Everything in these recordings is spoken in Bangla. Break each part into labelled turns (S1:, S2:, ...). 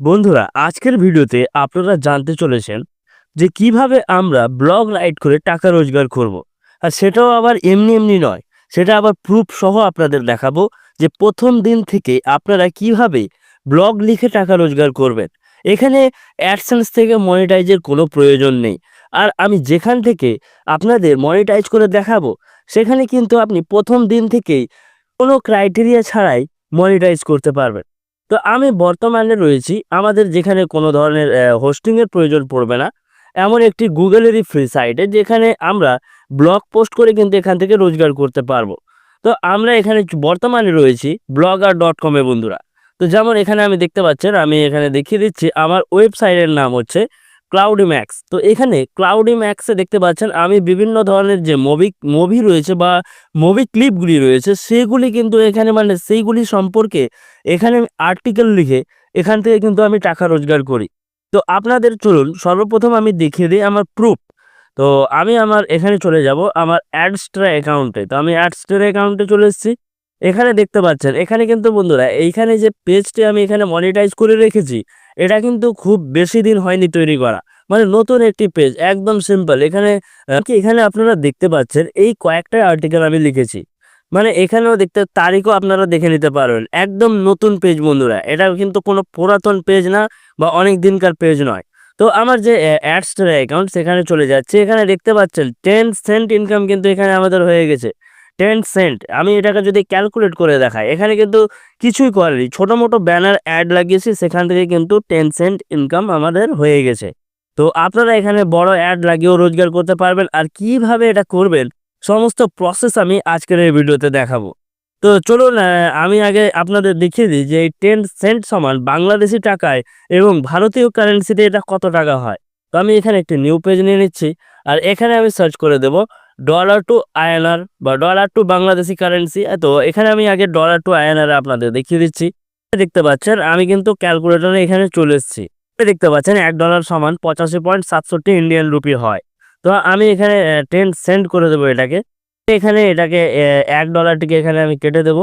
S1: বন্ধুরা, আজকের ভিডিওতে আপনারা জানতে চলেছেন যে কীভাবে আমরা ব্লগ রাইট করে টাকা রোজগার করব। আর সেটাও আবার এমনি এমনি নয়, সেটা আবার প্রুফ সহ আপনাদের দেখাবো যে প্রথম দিন থেকে আপনারা কীভাবে ব্লগ লিখে টাকা রোজগার করবেন। এখানে অ্যাডসেন্স থেকে মনিটাইজের কোনো প্রয়োজন নেই। আর আমি যেখান থেকে আপনাদের মনিটাইজ করে দেখাবো, সেখানে কিন্তু আপনি প্রথম দিন থেকেই কোনো ক্রাইটেরিয়া ছাড়াই মনিটাইজ করতে পারবেন। তো আমি বর্তমানে রয়েছি, আমাদের যেখানে কোনো ধরনের হোস্টিংয়ের প্রয়োজন পড়বে না। এমন একটি গুগলেরই ফ্রি সাইটে যেখানে আমরা ব্লগ পোস্ট করে কিন্তু এখান থেকে রোজগার করতে পারব। তো আমরা এখানে বর্তমানে রয়েছি ব্লগার ডট কমে বন্ধুরা। তো যেমন এখানে আমি দেখতে পাচ্ছেন, আমি এখানে দেখিয়ে দিচ্ছি, আমার ওয়েবসাইটের নাম হচ্ছে ক্লাউডি ম্যাক্স তো এখানে ক্লাউডি ম্যাক্সে দেখতে পাচ্ছেন, আমি বিভিন্ন ধরনের যে মুভি মুভি রয়েছে বা মুভি ক্লিপগুলি রয়েছে, সেগুলি কিন্তু এখানে মানে সেইগুলি সম্পর্কে এখানে আর্টিকেল লিখে এখান থেকে কিন্তু আমি টাকা রোজগার করি। তো আপনাদের চলুন, সর্বপ্রথম আমি দেখিয়ে দিই আমার প্রুফ তো আমি আমার এখানে চলে যাব আমার অ্যাডস্ট্রা অ্যাকাউন্টে তো আমি অ্যাডস্ট্রা অ্যাকাউন্টে চলে এসেছি। এখানে দেখতে পাচ্ছেন, এখানে কিন্তু বন্ধুরা, এইখানে যে পেজটি আমি এখানে মনিটাইজ করে রেখেছি এটা কিন্তু খুব বেশি দিন হয়নি তৈরি করা। মানে নতুন একটি পেজ একদম সিম্পল এখানে এখানে আপনারা দেখতে পাচ্ছেন, এই কয়েকটা আর্টিকেল আমি লিখেছি। মানে এখানেও দেখতে, তারিখও আপনারা দেখে নিতে পারবেন। একদম নতুন পেজ বন্ধুরা। এটা কিন্তু কোনো পুরাতন পেজ না বা অনেক দিনকার পেজ নয়। তো আমার যে অ্যাডস্টার অ্যাকাউন্ট সেখানে চলে যাচ্ছে। এখানে দেখতে পাচ্ছেন টেন সেন্ট ইনকাম কিন্তু এখানে আমাদের হয়ে গেছে। টেন সেন্ট আমি এটাকে যদি ক্যালকুলেট করে দেখাই, এখানে কিন্তু কিছুই করেনি ছোটো মোটো ব্যানার অ্যাড লাগিয়েছি, সেখান থেকে কিন্তু টেন সেন্ট ইনকাম আমাদের হয়ে গেছে। তো আপনারা এখানে বড় অ্যাড লাগিয়েও রোজগার করতে পারবেন। আর কীভাবে এটা করবেন, সমস্ত প্রসেস আমি আজকের এই ভিডিওতে দেখাবো। তো চলুন আমি আগে আপনাদের দেখিয়ে দিই যে এই টেন সেন্ট সমান বাংলাদেশি টাকায় এবং ভারতীয় কারেন্সিতে এটা কত টাকা হয়। তো আমি এখানে একটি নিউ পেজ নিয়ে নিচ্ছি। আর এখানে আমি সার্চ করে দেব ডলার টু আয়নার বা ডলার টু বাংলাদেশি কারেন্সি তো এখানে আমি আগে ডলার টু আয়নার আপনাদের দেখিয়ে দিচ্ছি। দেখতে পাচ্ছেন, আমি কিন্তু ক্যালকুলেটরে এখানে চলে এসেছি। দেখতে পাচ্ছেন, এক ডলার সমান পঁচাশি পয়েন্ট সাতষট্টি ইন্ডিয়ান রুপি হয়। তো আমি এখানে টেন সেন্ট করে দেবো এটাকে। এখানে এটাকে এক ডলারটিকে এখানে আমি কেটে দেবো।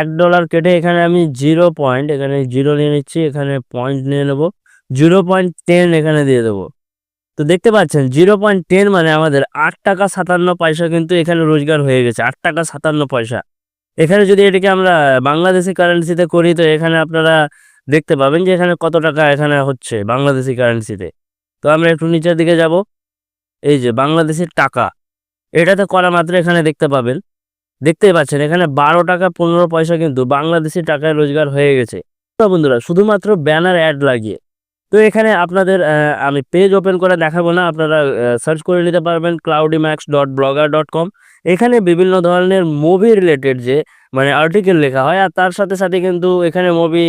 S1: এক ডলার কেটে এখানে আমি জিরো পয়েন্ট এখানে জিরো নিয়ে নিচ্ছি, এখানে পয়েন্ট নিয়ে নেব। জিরো পয়েন্ট টেন এখানে দিয়ে দেবো। তো দেখতে পাচ্ছেন জিরো পয়েন্ট টেন মানে আমাদের আট টাকা সাতান্ন পয়সা কিন্তু এখানে রোজগার হয়ে গেছে, আট টাকা সাতান্ন পয়সা। এখানে যদি এটাকে আমরা বাংলাদেশি কারেন্সিতে করি, তো এখানে আপনারা দেখতে পাবেন যে এখানে কত টাকা এখানে হচ্ছে বাংলাদেশি কারেন্সিতে তো। আমরা একটু নিচের দিকে যাব, এই যে বাংলাদেশের টাকা, এটাতে করা মাত্র এখানে দেখতে পাবেন। দেখতেই পাচ্ছেন, এখানে বারো টাকা পনেরো পয়সা কিন্তু বাংলাদেশি টাকায় রোজগার হয়ে গেছে। বন্ধুরা, শুধুমাত্র ব্যানার অ্যাড লাগিয়ে তো এখানে আপনাদের আমি পেজ ওপেন করে দেখাবো না, আপনারা সার্চ করে নিতে পারবেন cloudy max dot blogger dot com এখানে বিভিন্ন ধরনের মুভি রিলেটেড যে মানে আর্টিকেল লেখা হয়, আর তার সাথে সাথে কিন্তু এখানে মুভি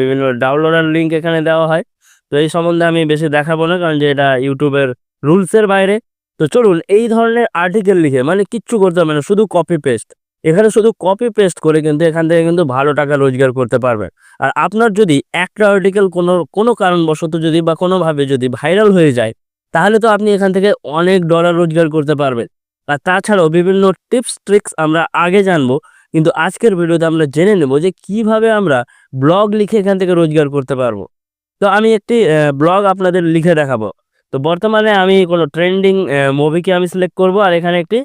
S1: বিভিন্ন ডাউনলোডার লিঙ্ক এখানে দেওয়া হয়। তো এই সম্বন্ধে আমি বেশি দেখাবো না, কারণ যে এটা ইউটিউবের রুলসের বাইরে। তো চলুন, এই ধরনের আর্টিকেল লিখে মানে কিচ্ছু করতে হবে না, শুধু কপি পেস্ট এখানে শুধু কপি পেস্ট করে কিন্তু এখান থেকে কিন্তু ভালো টাকা রোজগার করতে পারবেন। আর আপনার যদি একটা আর্টিকেল কোনো কোনো কারণবশত যদি বা কোনোভাবে যদি ভাইরাল হয়ে যায়, তাহলে তো আপনি এখান থেকে অনেক ডলার রোজগার করতে পারবেন। আর তাছাড়াও বিভিন্ন টিপস ট্রিক্স আমরা আগে জানব, কিন্তু আজকের ভিডিওতে আমরা জেনে নেব যে কীভাবে আমরা ব্লগ লিখে এখান থেকে রোজগার করতে পারব। তো আমি একটি ব্লগ আপনাদের লিখে দেখাবো। তো বর্তমানে আমি কোনো ট্রেন্ডিং মুভিকে আমি সিলেক্ট করব, আর এখানে একটি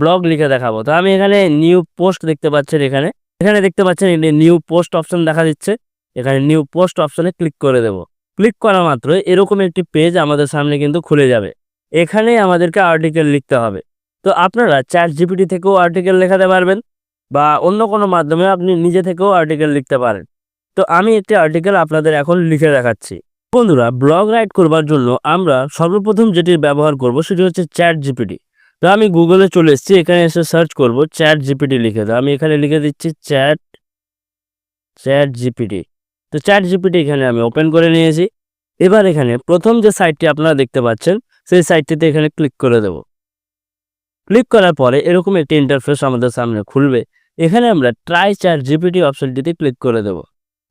S1: ব্লগ লিখে দেখাবো। তো আমি এখানে নিউ পোস্ট দেখতে পাচ্ছেন এখানে। এখানে দেখতে পাচ্ছেন নিউ পোস্ট অপশন দেখা দিচ্ছে। এখানে নিউ পোস্ট অপশনে ক্লিক করে দেব। ক্লিক করা মাত্র এরকম একটি পেজ আমাদের সামনে কিন্তু খুলে যাবে। এখানে আমাদেরকে আর্টিকেল লিখতে হবে। তো আপনারা চ্যাট জিপিটি থেকেও আর্টিকেল লেখাতে পারবেন বা অন্য কোনো মাধ্যমে আপনি নিজে থেকেও আর্টিকেল লিখতে পারেন। তো আমি একটি আর্টিকেল আপনাদের এখন লিখে দেখাচ্ছি। বন্ধুরা ব্লগ রাইট করবার জন্য আমরা সর্বপ্রথম যেটি ব্যবহার করব সেটি হচ্ছে চ্যাট জিপিটি তো আমি গুগলে চলে এসেছি, এখানে এসে সার্চ করব চ্যাট জিপিটি লিখে দাও। আমি এখানে লিখে দিচ্ছি চ্যাট চ্যাট জিপিটি তো চ্যাট জিপিটি এখানে আমি ওপেন করে নিয়েছি। এবার এখানে প্রথম যে সাইটটি আপনারা দেখতে পাচ্ছেন, সেই সাইটটিতে এখানে ক্লিক করে দেব। ক্লিক করার পরে এরকম একটি ইন্টারফেস আমাদের সামনে খুলবে। এখানে আমরা ট্রাই চ্যাট জিপিটি অপশনটিতে ক্লিক করে দেব।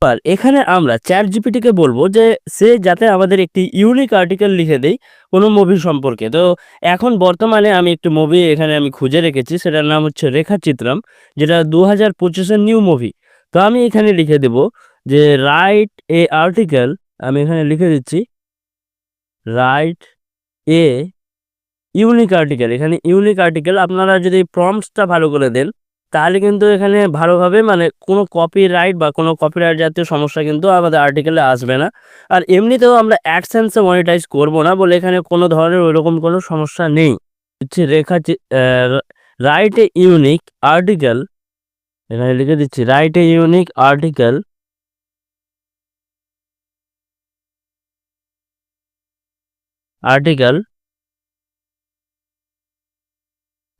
S1: এবার এখানে আমরা চ্যাট জিপিটিকে বলব যে সে যাতে আমাদের একটি ইউনিক আর্টিকেল লিখে দেয় কোনো মুভি সম্পর্কে। তো এখন বর্তমানে আমি একটি মুভি এখানে আমি খুঁজে রেখেছি, সেটার নাম হচ্ছে রেখা চিত্রম যেটা দু হাজার পঁচিশের নিউ মুভি তো আমি এখানে লিখে দেব যে রাইট এ আর্টিকেল আমি এখানে লিখে দিচ্ছি রাইট এ ইউনিক আর্টিকেল এখানে ইউনিক আর্টিকেল আপনারা যদি প্রম্পটসটা ভালো করে দেন তাহলে কিন্তু এখানে ভালোভাবে মানে কোনো কপিরাইট বা কোনো কপিরাইট জাতীয় সমস্যা কিন্তু আমাদের আর্টিকেলে আসবে না। আর এমনিতেও আমরা অ্যাডসেন্সে মনিটাইজ করব না বলে এখানে কোনো ধরনের ওইরকম কোনো সমস্যা নেই। হচ্ছে Rekha write a unique article এখানে লিখে দিচ্ছি write a unique article article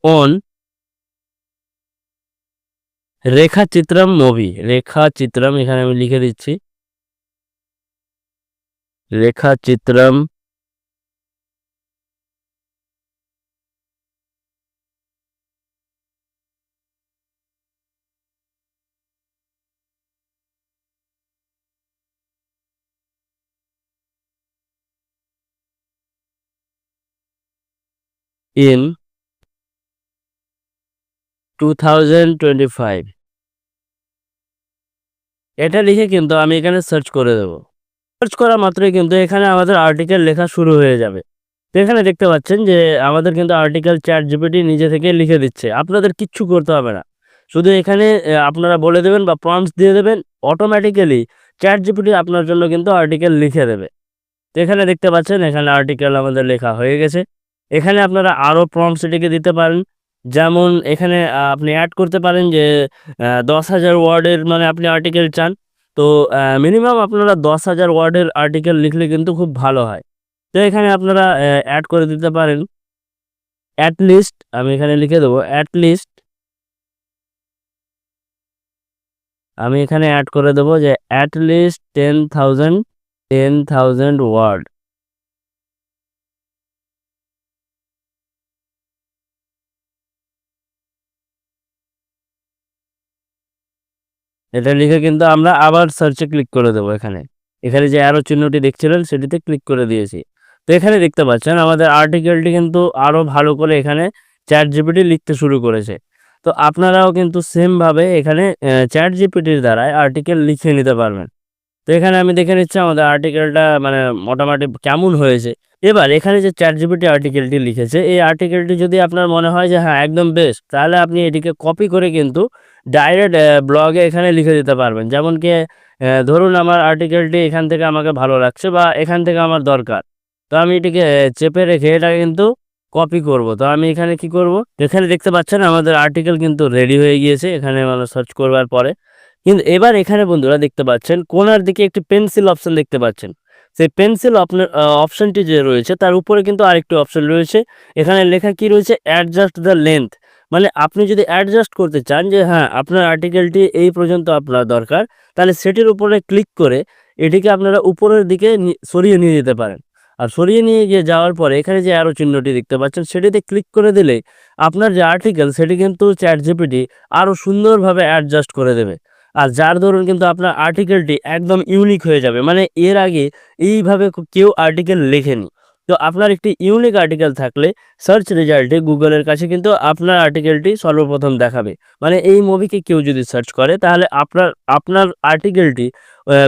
S1: on Rekha Chitram movie Rekha Chitram এখানে আমি লিখে দিচ্ছি। রেখা চিত্রম in 2025 এটা লিখে কিন্তু আমি এখানে সার্চ করে দেব। সার্চ করা মাত্রই কিন্তু এখানে আমাদের আর্টিকেল লেখা শুরু হয়ে যাবে। তো এখানে দেখতে পাচ্ছেন যে আমাদের কিন্তু আর্টিকেল চ্যাট জিপিটি নিজে থেকে লিখে দিচ্ছে। আপনাদের কিচ্ছু করতে হবে না। শুধু এখানে আপনারা বলে দেবেন বা প্রম্পটস দিয়ে দেবেন অটোমেটিক্যালি চ্যাট জিপিটি আপনার জন্য কিন্তু আর্টিকেল লিখে দেবে। তো এখানে দেখতে পাচ্ছেন, এখানে আর্টিকেল আমাদের লেখা হয়ে গেছে। এখানে আপনারা আরও প্রম্পটস এটিকে দিতে পারেন। যেমন এখানে আপনি অ্যাড করতে পারেন যে দশ হাজার ওয়ার্ডের মানে আপনি আর্টিকেল চান। তো মিনিমাম আপনারা দশ হাজার ওয়ার্ডের আর্টিকেল লিখলে কিন্তু খুব ভালো হয়। তো এখানে আপনারা অ্যাড করে দিতে পারেন। অ্যাটলিস্ট আমি এখানে লিখে দেবো অ্যাটলিস্ট আমি এখানে অ্যাড করে দেবো যে at least ten thousand ten thousand word এটা লিখে কিন্তু আমরা আবার সার্চে ক্লিক করে দেবো এখানে। এখানে যে অ্যারো চিহ্নটি দেখছিলেন, সেটিতে ক্লিক করে দিয়েছি। তো এখানে দেখতে পাচ্ছেন, আমাদের আর্টিকেলটি কিন্তু আরও ভালো করে এখানে চ্যাট জিপিটি লিখতে শুরু করেছে। তো আপনারাও কিন্তু সেমভাবে এখানে চ্যাট জিপিটির দ্বারাই আর্টিকেল লিখে নিতে পারবেন। তো এখানে আমি দেখে নিচ্ছি, আমাদের আর্টিকেলটা মানে মোটামুটি কেমন হয়েছে। এবার এখানে যে চ্যাট জিপিটি আর্টিকেলটি লিখেছে, এই আর্টিকেলটি যদি আপনার মনে হয় যে হ্যাঁ একদম বেস্ট তাহলে আপনি এটিকে কপি করে কিন্তু ডাইরেক্ট ব্লগে এখানে লিখে দিতে পারবেন। যেমন কি ধরুন আমার আর্টিকেলটি এখান থেকে আমাকে ভালো লাগছে বা এখান থেকে আমার দরকার। তো আমি এটিকে চেপে রেখে এটাকে কিন্তু কপি করব। তো আমি এখানে কি করব? এখানে দেখতে পাচ্ছেন আমাদের আর্টিকেল কিন্তু রেডি হয়ে গিয়েছে, এখানে মানে সার্চ করবার পরে। কিন্তু এবার এখানে বন্ধুরা দেখতে পাচ্ছেন, কোনার দিকে একটি পেন্সিল অপশন দেখতে পাচ্ছেন। সেই পেন্সিল আপনার অপশনটি যে রয়েছে তার উপরে কিন্তু আরেকটি অপশন রয়েছে। এখানে লেখা কি রয়েছে? অ্যাডজাস্ট দ্য লেন্থ মানে আপনি যদি অ্যাডজাস্ট করতে চান যে হ্যাঁ আপনার আর্টিকেলটি এই পর্যন্ত আপনার দরকার, তাহলে সেটির উপরে ক্লিক করে এটিকে আপনারা উপরের দিকে সরিয়ে নিয়ে যেতে পারেন। আর সরিয়ে নিয়ে গিয়ে যাওয়ার পরে এখানে যে আরও চিহ্নটি দেখতে পাচ্ছেন, সেটিতে ক্লিক করে দিলে আপনার যে আর্টিকেল সেটি কিন্তু চ্যাট জিপিটি আরও সুন্দরভাবে অ্যাডজাস্ট করে দেবে। আর যার ধরুন কিন্তু আপনার আর্টিকেলটি একদম ইউনিক হয়ে যাবে। মানে এর আগে এইভাবে কেউ আর্টিকেল লেখেনি। তো আপনার একটি ইউনিক আর্টিকেল থাকলে সার্চ রেজাল্টে গুগলের কাছে কিন্তু আপনার আর্টিকেলটি সর্বপ্রথম দেখাবে। মানে এই মুভিকে কেউ যদি সার্চ করে, তাহলে আপনার আপনার আর্টিকেলটি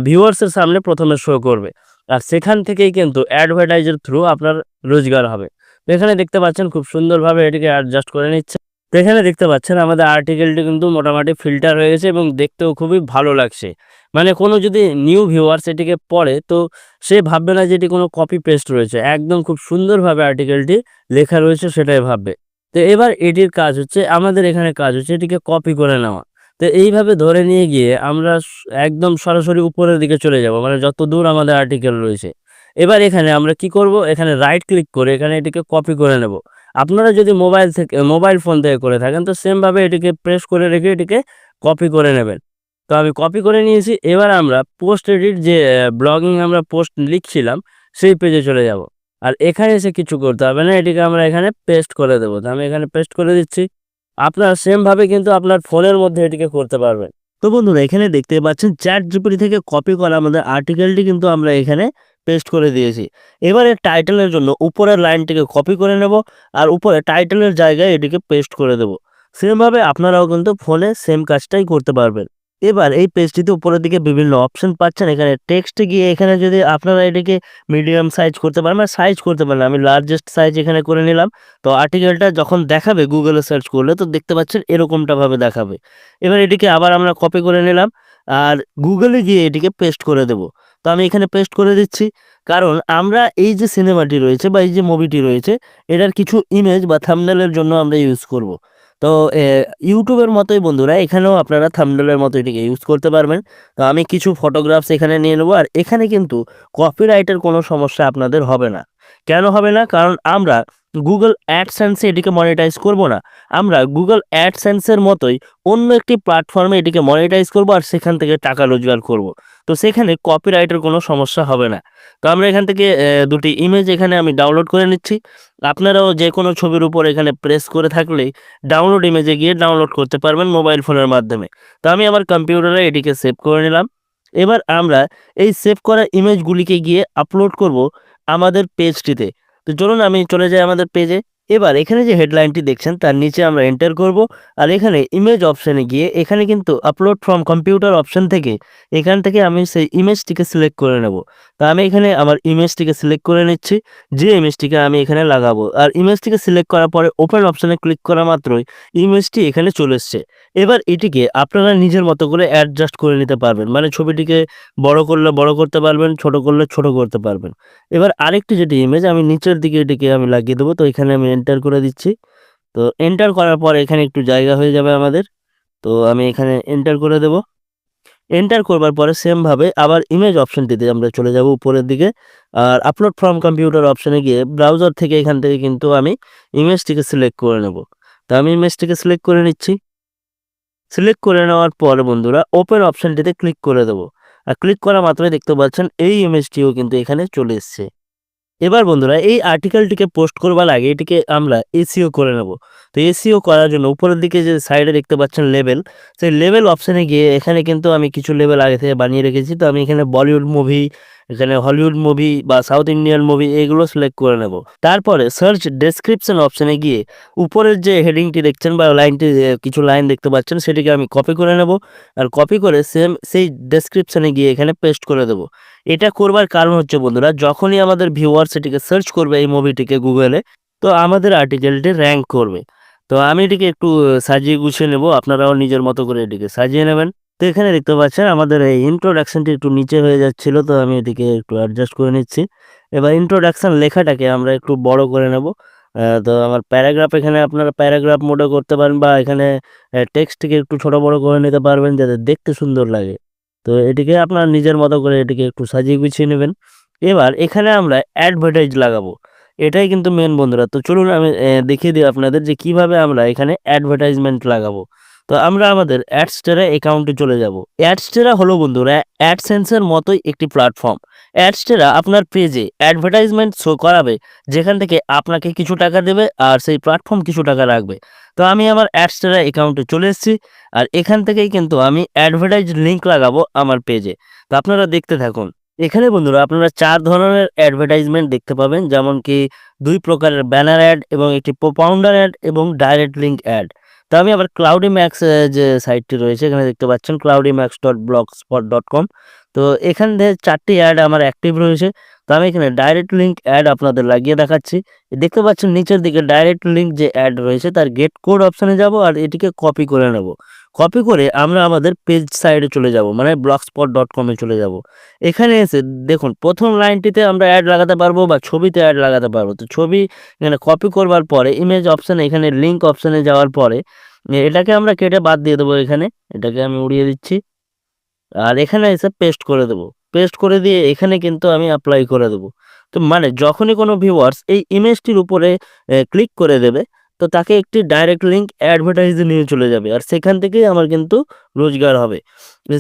S1: ভিউয়ার্সের সামনে প্রথমে শো করবে। আর সেখান থেকেই কিন্তু অ্যাডভার্টাইজের থ্রু আপনার রোজগার হবে। এখানে দেখতে পাচ্ছেন খুব সুন্দরভাবে এটিকে অ্যাডজাস্ট করে নিচ্ছে। তো এখানে দেখতে পাচ্ছেন আমাদের আর্টিকেলটি কিন্তু মোটামুটি ফিল্টার হয়ে গেছে এবং দেখতেও খুবই ভালো লাগছে। মানে কোনো যদি নিউ ভিউয়ার সেটিকে পড়ে, তো সে ভাববে না যে এটি কোনো কপি পেস্ট রয়েছে। একদম খুব সুন্দরভাবে আর্টিকেলটি লেখা রয়েছে, সেটাই ভাববে। তো এবার এটির কাজ হচ্ছে, আমাদের এখানে কাজ হচ্ছে এটিকে কপি করে নেওয়া। তো এইভাবে ধরে নিয়ে গিয়ে আমরা একদম সরাসরি উপরের দিকে চলে যাব মানে যত দূর আমাদের আর্টিকেল রয়েছে। এবার এখানে আমরা কি করব? এখানে রাইট ক্লিক করে এখানে এটিকে কপি করে নেব। আপনারা যদি মোবাইল থেকে, মোবাইল ফোন থেকে করে থাকেন, তো সেমভাবে এটিকে প্রেস করে রেখে এটিকে কপি করে নেবেন। তো আমি কপি করে নিয়েছি, এবার আমরা পোস্ট এডিট যে ব্লগিং আমরা পোস্ট লিখছিলাম, সেই পেজে চলে যাব। আর এখানে এসে কিছু করতে হবে না, এটিকে আমরা এখানে পেস্ট করে দেবো। তো আমি এখানে পেস্ট করে দিচ্ছি। আপনার সেমভাবে কিন্তু আপনার ফোনের মধ্যে এটিকে করতে পারবেন। তো বন্ধুরা, এখানে দেখতে পাচ্ছেন চ্যাট জিপিটি থেকে কপি করা আমাদের আর্টিকেলটি কিন্তু আমরা এখানে পেস্ট করে দিয়েছি। এবারে টাইটেলের জন্য উপরের লাইনটিকে কপি করে নেব আর উপরে টাইটেলের জায়গায় এটিকে পেস্ট করে দেব। সেমভাবে আপনারাও কিন্তু ফোনে সেম কাজটাই করতে পারবেন। এবার এই পেজটিতে উপরের দিকে বিভিন্ন অপশন পাচ্ছেন। এখানে টেক্সটে গিয়ে এখানে যদি আপনারা এটিকে মিডিয়াম সাইজ করতে পারেন বা সাইজ করতে পারেন আমি লার্জেস্ট সাইজ এখানে করে নিলাম। তো আর্টিকেলটা যখন দেখাবে গুগলে সার্চ করলে তো দেখতে পাচ্ছেন এরকমটাভাবে দেখাবে। এবার এটিকে আবার আমরা কপি করে নিলাম আর গুগলে গিয়ে এটিকে পেস্ট করে দেব। তো আমি এখানে পেস্ট করে দিচ্ছি। কারণ আমরা এই যে সিনেমাটি রয়েছে বা এই যে মুভিটি রয়েছে, এটার কিছু ইমেজ বা থামনেলের জন্য আমরা ইউজ করব। তো ইউটিউবের মতোই বন্ধুরা, এখানেও আপনারা থামনেলের মতো এটিকে ইউজ করতে পারবেন। তো আমি কিছু ফটোগ্রাফস এখানে নিয়ে নেব, আর এখানে কিন্তু কপিরাইটের কোনো সমস্যা আপনাদের হবে না। কেন হবে না? কারণ আমরা গুগল অ্যাডসেন্সে এটিকে মনিটাইজ করব না। আমরা গুগল অ্যাডসেন্সের মতোই অন্য একটি প্ল্যাটফর্মে এটিকে মনিটাইজ করব, আর সেখান থেকে টাকা রোজগার করব। তো সেখানে কপিরাইটের কোনো সমস্যা হবে না। তো আমরা এখান থেকে দুটি ইমেজ এখানে আমি ডাউনলোড করে নিচ্ছি। আপনারাও যে কোনো ছবির উপর এখানে প্রেস করে থাকলেই ডাউনলোড ইমেজে গিয়ে ডাউনলোড করতে পারবেন মোবাইল ফোনের মাধ্যমে। তো আমি আমার কম্পিউটারে এটিকে সেভ করে নিলাম। এবার আমরা এই সেভ করা ইমেজগুলিকে গিয়ে আপলোড করব আমাদের পেজটিতে তো চলুন আমি চলে যাই আমাদের পেজে এবার এখানে যে হেডলাইনটি দেখছেন, তার নিচে আমরা এন্টার করব। আর এখানে ইমেজ অপশানে গিয়ে এখানে কিন্তু আপলোড ফ্রম কম্পিউটার অপশন থেকে এখান থেকে আমি সেই ইমেজটিকে সিলেক্ট করে নেব। তা আমি এখানে আমার ইমেজটিকে সিলেক্ট করে নিচ্ছি। যে ইমেজটিকে আমি এখানে লাগাবো। আর ইমেজটিকে সিলেক্ট করার পরে ওপেন অপশানে ক্লিক করা মাত্রই ইমেজটি এখানে চলে এসছে। এবার এটিকে আপনারা নিজের মতো করে অ্যাডজাস্ট করে নিতে পারবেন। মানে ছবিটিকে বড় করলে বড় করতে পারবেন, ছোট করলে ছোট করতে পারবেন। এবার আরেকটি যেটি ইমেজ আমি নিচের দিকে এটিকে আমি লাগিয়ে দেবো। তো এখানে আমি এন্টার করে দিচ্ছি। তো এন্টার করার পর এখানে একটু জায়গা হয়ে যাবে আমাদের। তো আমি এখানে এন্টার করে দেব। এন্টার করবার পরে সেমভাবে আবার ইমেজ অপশনটিতে আমরা চলে যাব উপরের দিকে। আর আপলোড ফ্রম কম্পিউটার অপশনে গিয়ে ব্রাউজার থেকে এখান থেকে কিন্তু আমি ইমেজটিকে সিলেক্ট করে নেব। তো আমি ইমেজটিকে সিলেক্ট করে নিচ্ছি। সিলেক্ট করে নেওয়ার পরে বন্ধুরা ওপেন অপশনটিতে ক্লিক করে দেবো। আর ক্লিক করা মাত্রই দেখতে পাচ্ছেন এই ইমেজটিও কিন্তু এখানে চলে এসছে। এবার বন্ধুরা, এই আর্টিকেলটিকে পোস্ট করবার আগে এটিকে আমরা এসিও করে নেব। তো এসিও করার জন্য উপরের দিকে যে সাইডে দেখতে পাচ্ছেন লেভেল সেই লেভেল অপশানে গিয়ে এখানে কিন্তু আমি কিছু লেভেল আগে থেকে বানিয়ে রেখেছি। তো আমি এখানে বলিউড মুভি এখানে হলিউড মুভি বা সাউথ ইন্ডিয়ান মুভি এগুলো সিলেক্ট করে নেব। তারপরে সার্চ ডেসক্রিপশন অপশানে গিয়ে উপরের যে হেডিংটি দেখছেন বা লাইনটি কিছু লাইন দেখতে পাচ্ছেন সেটিকে আমি কপি করে নেব আর কপি করে সেম সেই ডেসক্রিপশানে গিয়ে এখানে পেস্ট করে দেবো। এটা করবার কারণ হচ্ছে বন্ধুরা, যখনই আমাদের ভিউয়ার সেটিকে সার্চ করবে এই মুভিটিকে গুগলে তো আমাদের আর্টিকেলটি র্যাঙ্ক করবে। তো আমি এটিকে একটু সাজিয়ে গুছিয়ে নেব, আপনারাও নিজের মতো করে এটিকে সাজিয়ে নেবেন। তো এখানে দেখতে পাচ্ছেন আমাদের এই ইন্ট্রোডাকশনটি একটু নিচে হয়ে যাচ্ছিল, তো আমি এটিকে একটু অ্যাডজাস্ট করে নিচ্ছি। এবার ইন্ট্রোডাকশন লেখাটাকে আমরা একটু বড় করে নেব। তো আমার প্যারাগ্রাফ এখানে আপনারা প্যারাগ্রাফ মোডে করতে পারেন বা এখানে টেক্সটটিকে একটু ছোট বড় করে নিতে পারবেন যাতে দেখতে সুন্দর লাগে। তো এটিকে আপনার নিজের মতো করে এটিকে একটু সাজিয়ে গুছিয়ে নেবেন। এবার এখানে আমরা অ্যাডভার্টাইজ লাগাবো। এটাই কিন্তু মেন বন্ধুরা। তো চলুন আমি দেখিয়ে দিই আপনাদের যে কীভাবে আমরা এখানে অ্যাডভার্টাইজমেন্ট লাগাবো। তো আমরা আমাদের অ্যাডস্টেরা অ্যাকাউন্টে চলে যাব। অ্যাডস্টেরা হলো বন্ধুরা অ্যাডসেন্সের মতোই একটি প্ল্যাটফর্ম অ্যাডস্টেরা আপনার পেজে অ্যাডভার্টাইজমেন্ট শো করাবে, যেখান থেকে আপনাকে কিছু টাকা দেবে আর সেই প্ল্যাটফর্ম কিছু টাকা রাখবে। তো আমি আমার অ্যাডস্টেরা অ্যাকাউন্টে চলে এসেছি, আর এখান থেকেই কিন্তু আমি অ্যাডভার্টাইজ লিঙ্ক লাগাবো আমার পেজে তো আপনারা দেখতে থাকুন। এখানে বন্ধুরা, আপনারা চার ধরনের অ্যাডভার্টাইজমেন্ট দেখতে পাবেন যেমন কি দুই প্রকারের ব্যানার অ্যাড এবং একটি প্রপাউন্ডার অ্যাড এবং ডাইরেক্ট লিঙ্ক অ্যাড তো আমি আবার ক্লাউডি ম্যাক্স যে সাইটটি রয়েছে, এখানে দেখতে পাচ্ছেন cloudy max dot blogspot dot com তো এখান থেকে চারটি অ্যাড আমার অ্যাক্টিভ রয়েছে। তো আমি এখানে ডাইরেক্ট লিঙ্ক অ্যাড আপনাদের লাগিয়ে দেখাচ্ছি। দেখতে পাচ্ছেন নিচের দিকে ডাইরেক্ট লিঙ্ক যে অ্যাড রয়েছে, তার গেট কোড অপশানে যাব আর এটিকে কপি করে নেব। কপি করে আমরা আমাদের পেজ সাইডে চলে যাব মানে ব্লগ স্পট ডট কমে চলে যাব। এখানে এসে দেখুন, প্রথম লাইনটিতে আমরা অ্যাড লাগাতে পারব বা ছবিতে অ্যাড লাগাতে পারব। তো ছবি এখানে কপি করবার পরে ইমেজ অপশানে এখানে লিঙ্ক অপশানে যাওয়ার পরে, এটাকে আমরা কেটে বাদ দিয়ে দেবো এখানে। এটাকে আমি উড়িয়ে দিচ্ছি। আর এখানে এসে পেস্ট করে দেবো। পেস্ট করে দিয়ে এখানে কিন্তু আমি অ্যাপ্লাই করে দেবো। তো মানে যখনই কোনো ভিউয়ার্স এই ইমেজটির উপরে ক্লিক করে দেবে তো তাকে একটি ডাইরেক্ট লিঙ্ক অ্যাডভার্টাইজে নিয়ে চলে যাবে। আর সেখান থেকেই আমার কিন্তু রোজগার হবে।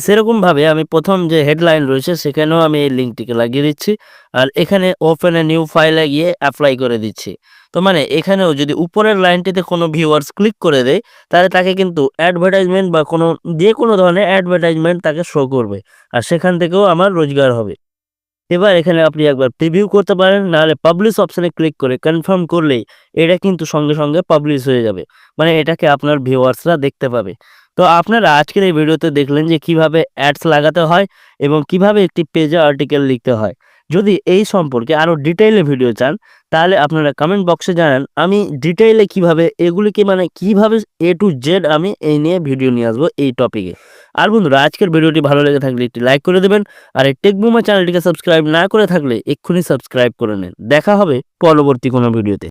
S1: সেরকমভাবে আমি প্রথম যে হেডলাইন রয়েছে, সেখানেও আমি এই লিঙ্কটিকে লাগিয়ে দিচ্ছি। আর এখানে ওপেন এ নিউ ফাইলে গিয়ে অ্যাপ্লাই করে দিচ্ছি। তো মানে এখানেও যদি উপরের লাইনটিতে কোনো ভিউয়ার্স ক্লিক করে দেয়, তাহলে তাকে কিন্তু অ্যাডভার্টাইজমেন্ট বা কোনো, যে কোনো ধরনের অ্যাডভার্টাইজমেন্ট তাকে শো করবে। আর সেখান থেকেও আমার রোজগার হবে। এবার এখানে আপনি একবার প্রিভিউ করতে পারেন, নাহলে পাবলিশ অপশানে ক্লিক করে কনফার্ম করলেই এটা কিন্তু সঙ্গে সঙ্গে পাবলিশ হয়ে যাবে। মানে এটাকে আপনার ভিউয়ার্সরা দেখতে পাবে। তো আপনারা আজকের এই ভিডিওতে দেখলেন যে কীভাবে অ্যাডস লাগাতে হয় এবং কীভাবে একটি পেজে আর্টিকেল লিখতে হয়। যদি এই সম্পর্কে আরও ডিটেইলে ভিডিও চান তাহলে আপনারা কমেন্ট বক্সে জানান, আমি ডিটেইলে কীভাবে, এগুলিকে মানে কীভাবে এ টু জেড আমি এই নিয়ে ভিডিও নিয়ে আসব এই টপিকে আর বন্ধুরা, আজকের ভিডিওটি ভালো লেগে থাকলে একটি লাইক করে দেবেন, আর এই টেকবুমা চ্যানেলটিকে সাবস্ক্রাইব না করে থাকলে এক্ষুনি সাবস্ক্রাইব করে নেন। দেখা হবে পরবর্তী কোনো ভিডিওতে